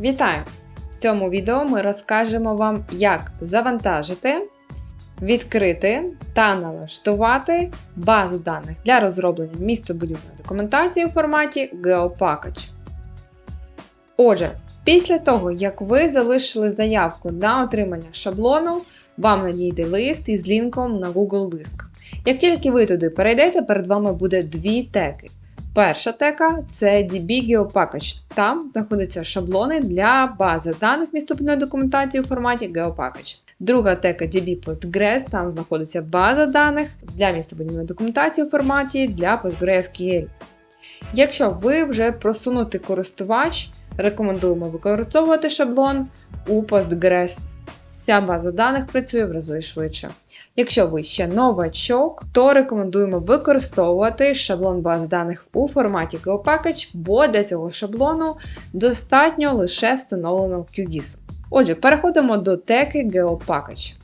Вітаю! В цьому відео ми розкажемо вам, як завантажити, відкрити та налаштувати базу даних для розроблення містобудівної документації у форматі GeoPackage. Отже, після того, як ви залишили заявку на отримання шаблону, вам надійде лист із лінком на Google Диск. Як тільки ви туди перейдете, перед вами буде дві теки. Перша тека це DB GeoPackage. Там знаходяться шаблони для бази даних містобудівної документації у форматі GeoPackage. Друга тека DB Postgres, там знаходиться база даних для містобудівної документації у форматі для PostgreSQL. Якщо ви вже просунутий користувач, рекомендуємо використовувати шаблон у Postgres. Ця база даних працює в рази швидше. Якщо ви ще новачок, то рекомендуємо використовувати шаблон баз даних у форматі GeoPackage, бо для цього шаблону достатньо лише встановленого QGIS. Отже, переходимо до теки GeoPackage.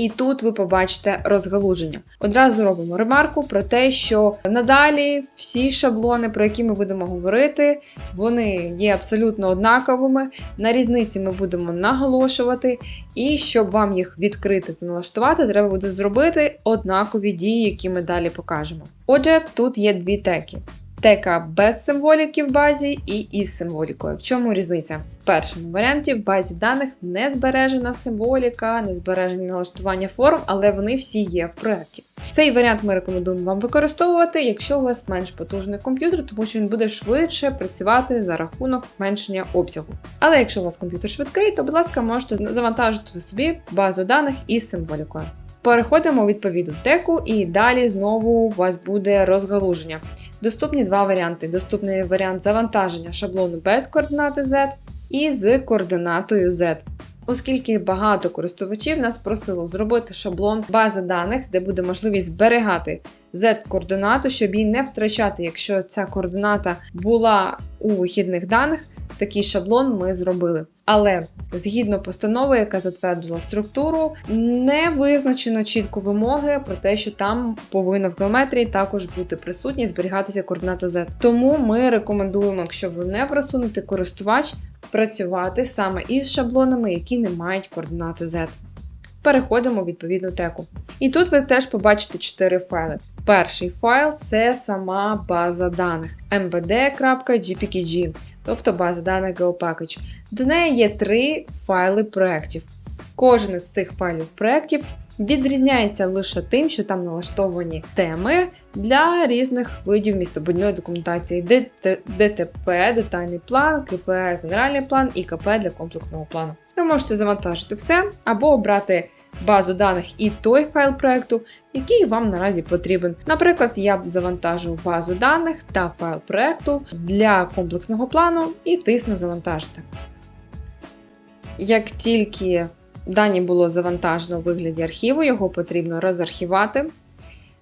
І тут ви побачите розгалуження. Одразу робимо ремарку про те, що надалі всі шаблони, про які ми будемо говорити, вони є абсолютно однаковими. На різниці ми будемо наголошувати, і щоб вам їх відкрити та налаштувати, треба буде зробити однакові дії, які ми далі покажемо. Отже, тут є дві теки. Тека без символіки в базі і із символікою. В чому різниця? В першому варіанті в базі даних не збережена символіка, не збережені налаштування форм, але вони всі є в проєкті. Цей варіант ми рекомендуємо вам використовувати, якщо у вас менш потужний комп'ютер, тому що він буде швидше працювати за рахунок зменшення обсягу. Але якщо у вас комп'ютер швидкий, то, будь ласка, можете завантажити собі базу даних із символікою. Переходимо у теку, і далі знову у вас буде розгалуження. Доступні два варіанти: доступний варіант завантаження шаблону без координати Z і з координатою Z. Оскільки багато користувачів нас просило зробити шаблон бази даних, де буде можливість зберігати Z-координату, щоб її не втрачати, якщо ця координата була у вихідних даних, такий шаблон ми зробили. Але згідно постанови, яка затвердила структуру, не визначено чітко вимоги про те, що там повинна в геометрії також бути присутня і зберігатися координата Z. Тому ми рекомендуємо, якщо ви не просунутий користувач, працювати саме із шаблонами, які не мають координати Z. Переходимо в відповідну теку. І тут ви теж побачите 4 файли. Перший файл це сама база даних mbd.gpkg, тобто база даних GeoPackage. До неї є три файли проєктів. Кожен із цих файлів проєктів відрізняється лише тим, що там налаштовані теми для різних видів містобудівної документації: ДТП, детальний план, КП, генеральний план і КП для комплексного плану. Ви можете завантажити все або обрати базу даних і той файл проекту, який вам наразі потрібен. Наприклад, я б завантажив базу даних та файл проекту для комплексного плану і тисну завантажити. Як тільки дані було завантажено у вигляді архіву, його потрібно розархівати.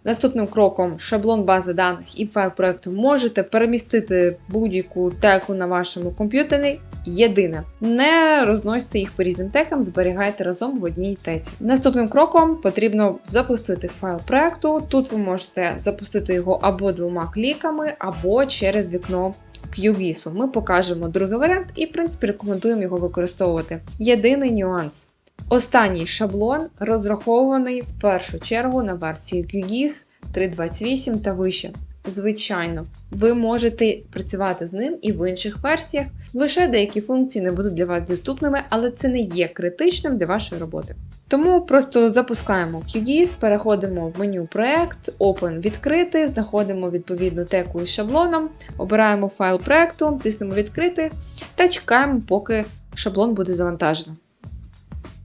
Наступним кроком шаблон бази даних і файл проекту можете перемістити будь-яку теку на вашому комп'ютері. Єдине, не розносьте їх по різним текам, зберігайте разом в одній теці. Наступним кроком потрібно запустити файл проекту. Тут ви можете запустити його або двома кліками, або через вікно QGIS. Ми покажемо другий варіант і, в принципі, рекомендуємо його використовувати. Єдиний нюанс. Останній шаблон розрахований в першу чергу на версії QGIS 3.28 та вище. Звичайно, ви можете працювати з ним і в інших версіях. Лише деякі функції не будуть для вас доступними, але це не є критичним для вашої роботи. Тому просто запускаємо QGIS, переходимо в меню Проект, Open відкрити, знаходимо відповідну теку із шаблоном, обираємо файл проекту, тиснемо відкрити та чекаємо, поки шаблон буде завантажено.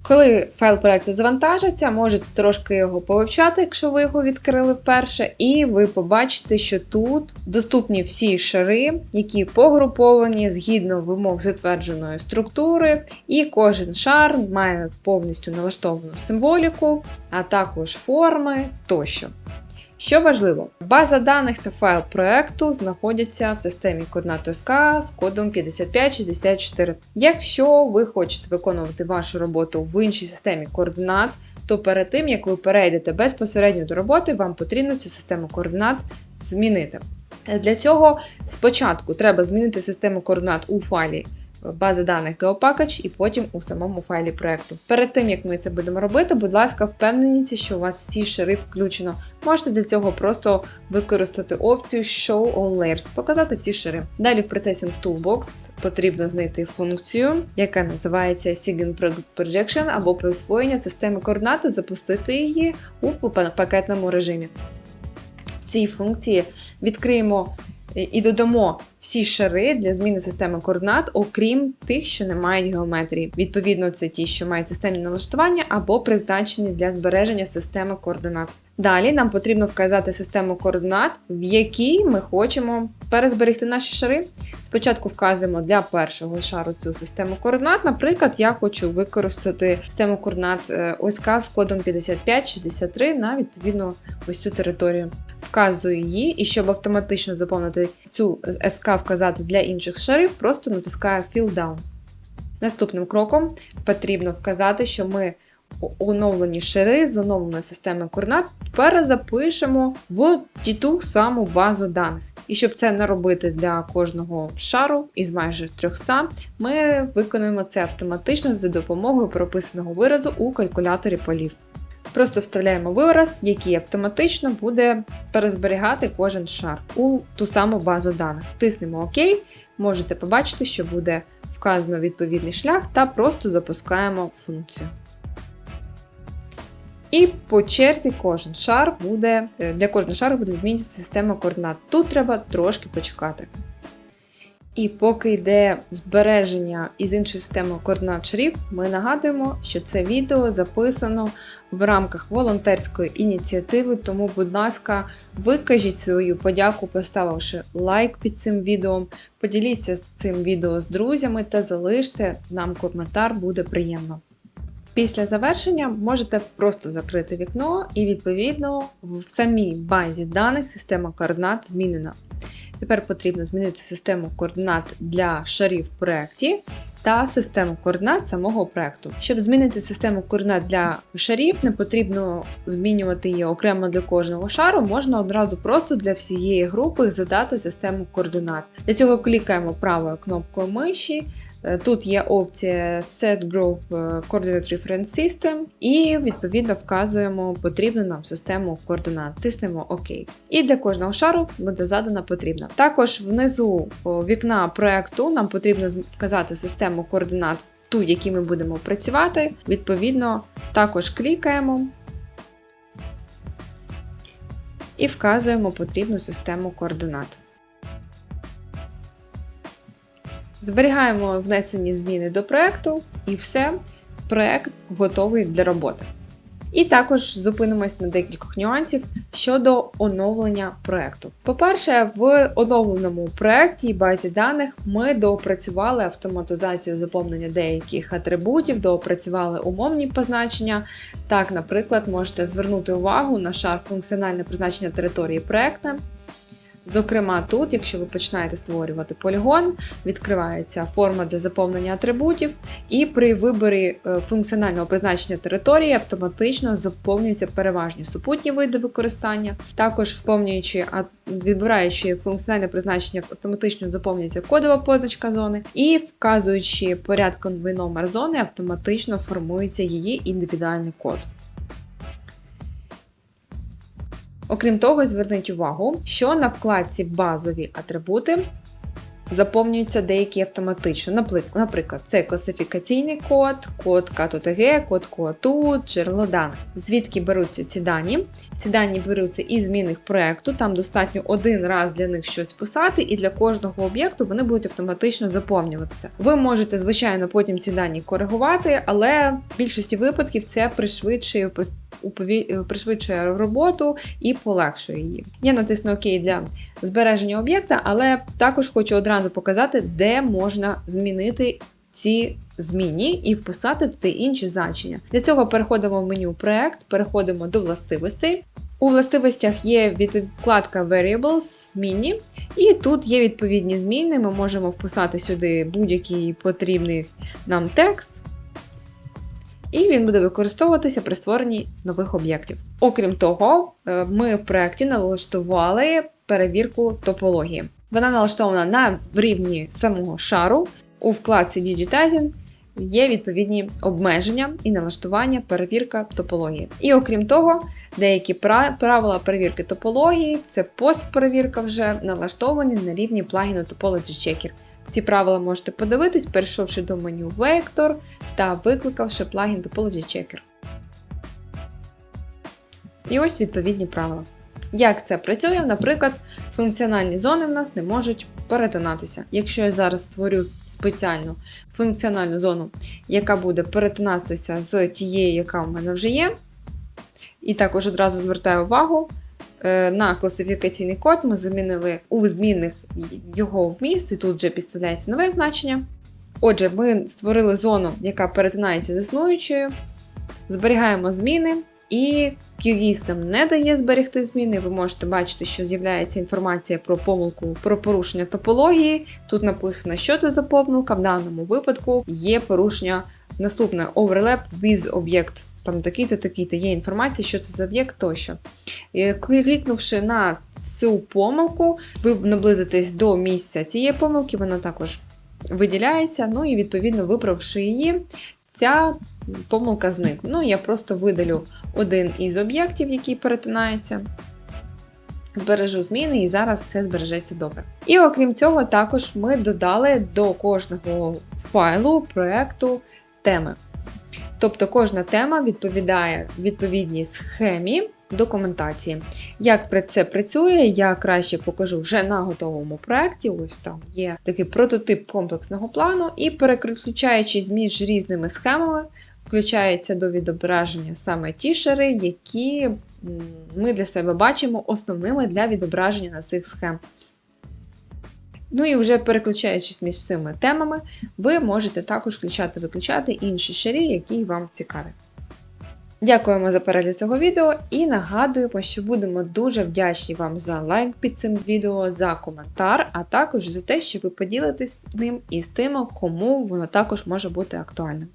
Коли файл проекту завантажиться, можете трошки його повивчати, якщо ви його відкрили вперше, і ви побачите, що тут доступні всі шари, які погруповані згідно вимог затвердженої структури, і кожен шар має повністю налаштовану символіку, а також форми тощо. Що важливо, база даних та файл проекту знаходяться в системі координат СК з кодом 5564. Якщо ви хочете виконувати вашу роботу в іншій системі координат, то перед тим, як ви перейдете безпосередньо до роботи, вам потрібно цю систему координат змінити. Для цього спочатку треба змінити систему координат у файлі бази даних GeoPackage і потім у самому файлі проекту. Перед тим як ми це будемо робити, будь ласка, впевненіться, що у вас всі шари включено. Можете для цього просто використати опцію Show All Layers, показати всі шари. Далі в Processing Toolbox потрібно знайти функцію, яка називається Sign Projection або присвоєння системи координат, і запустити її у пакетному режимі. В цій функції відкриємо і додамо всі шари для зміни системи координат, окрім тих, що не мають геометрії. Відповідно, це ті, що мають системні налаштування або призначені для збереження системи координат. Далі нам потрібно вказати систему координат, в якій ми хочемо перезберегти наші шари. Спочатку вказуємо для першого шару цю систему координат. Наприклад, я хочу використати систему координат е, ОСК з кодом 5563 на відповідно ось цю територію. Вказую її, і щоб автоматично заповнити цю СК вказати для інших шарів, просто натискаю Fill Down. Наступним кроком потрібно вказати, що ми оновлені шари з оновленої системи координат перезапишемо в ту саму базу даних. І щоб це не робити для кожного шару із майже 300, ми виконуємо це автоматично за допомогою прописаного виразу у калькуляторі полів. Просто вставляємо вираз, який автоматично буде перезберігати кожен шар у ту саму базу даних. Тиснемо ОК, можете побачити, що буде вказано відповідний шлях, та просто запускаємо функцію. І по черзі кожен шар буде, е, для кожного шару буде змінюватися система координат. Тут треба трошки почекати. І поки йде збереження із іншої системи координат шарів, ми нагадуємо, що це відео записано в рамках волонтерської ініціативи, тому, будь ласка, викажіть свою подяку, поставивши лайк під цим відео, поділіться цим відео з друзями та залиште нам коментар, буде приємно. Після завершення можете просто закрити вікно, і, відповідно, в самій базі даних система координат змінена. Тепер потрібно змінити систему координат для шарів в проєкті та систему координат самого проєкту. Щоб змінити систему координат для шарів, не потрібно змінювати її окремо для кожного шару, можна одразу просто для всієї групи задати систему координат. Для цього клікаємо правою кнопкою миші. Е, тут є опція Set Group е, Coordinate Reference System, і відповідно вказуємо потрібну нам систему координат. Тиснемо ОК. І для кожного шару буде задана потрібна. Також внизу вікна проекту нам потрібно вказати систему координат, ту, в якій ми будемо працювати. Відповідно, також клікаємо. І вказуємо потрібну систему координат. Зберігаємо внесені зміни до проєкту і все, проєкт готовий для роботи. І також зупинимось на декількох нюансів щодо оновлення проєкту. По-перше, в оновленому проєкті базі даних ми доопрацювали автоматизацію заповнення деяких атрибутів, доопрацювали умовні позначення. Так, наприклад, можете звернути увагу на шар функціональне призначення території проєкту. Зокрема, тут, якщо ви починаєте створювати полігон, відкривається форма для заповнення атрибутів, і при виборі е, функціонального призначення території автоматично заповнюються переважні супутні види використання. Також вповнюючи, відбираючи функціональне призначення, автоматично заповнюється кодова позначка зони, і вказуючи порядковий номер зони, автоматично формується її індивідуальний код. Окрім того, зверніть увагу, що на вкладці Базові атрибути заповнюються деякі автоматично. Наприклад, це класифікаційний код, код КТТГ, код КОАТУ, джерело даних. Звідки беруться ці дані? Ці дані беруться із змінних проєкту, там достатньо один раз для них щось писати, і для кожного об'єкту вони будуть автоматично заповнюватися. Ви можете, звичайно, потім ці дані коригувати, але в більшості випадків це пришвидшує пришвидшує роботу і полегшує її. Я натисну ОК для збереження об'єкта, але також хочу одразу показати, де можна змінити ці зміни і вписати туди інші значення. Для цього переходимо в меню Проект, переходимо до властивостей. У властивостях є вкладка Variables, змінні, і тут є відповідні зміни. Ми можемо вписати сюди будь-який потрібний нам текст і він буде використовуватися при створенні нових об'єктів. Окрім того, е, ми в проєкті налаштували перевірку топології. Вона налаштована на рівні самого шару. у вкладці Digitizing є відповідні обмеження і налаштування перевірка топології. І окрім того, деякі пра- правила перевірки топології, це постперевірка вже налаштовані на рівні плагіну Topology Checker. Ці правила можете подивитись, перейшовши до меню Vector та викликавши плагін Topology Checker. І ось відповідні правила. Як це працює? Наприклад, функціональні зони в нас не можуть перетинатися. Якщо я зараз створю спеціальну функціональну зону, яка буде перетинатися з тією, яка в мене вже є, і також одразу звертаю увагу на класифікаційний код, ми замінили у змінних його вміст, і тут вже підставляється нове значення. Отже, ми створили зону, яка перетинається з існуючою, зберігаємо зміни. І QGIS нам не дає зберегти зміни. Ви можете бачити, що з'являється інформація про помилку про порушення топології. Тут написано, що це за помилка. В даному випадку є порушення наступне overlap with об'єкт. Там такий-то, такий-то є інформація, що це за об'єкт тощо. Клікнувши на цю помилку, ви наблизитесь до місця цієї помилки, вона також виділяється. Ну і відповідно, виправивши її, ця помилка зникне. Ну, я просто видалю один із об'єктів, який перетинається. Збережу зміни і зараз все збережеться добре. І окрім цього, також ми додали до кожного файлу проєкту теми. Тобто кожна тема відповідає відповідній схемі документації. Як це працює, я краще покажу вже на готовому проєкті. Ось там є такий прототип комплексного плану, і переключаючись між різними схемами, включається до відображення саме ті шари, які ми для себе бачимо основними для відображення на цих схем. Ну і вже переключаючись між цими темами, ви можете також включати-виключати інші шарі, які вам цікаві. Дякуємо за перегляд цього відео і нагадуємо, що будемо дуже вдячні вам за лайк під цим відео, за коментар, а також за те, що ви поділитесь ним із тими, кому воно також може бути актуальним.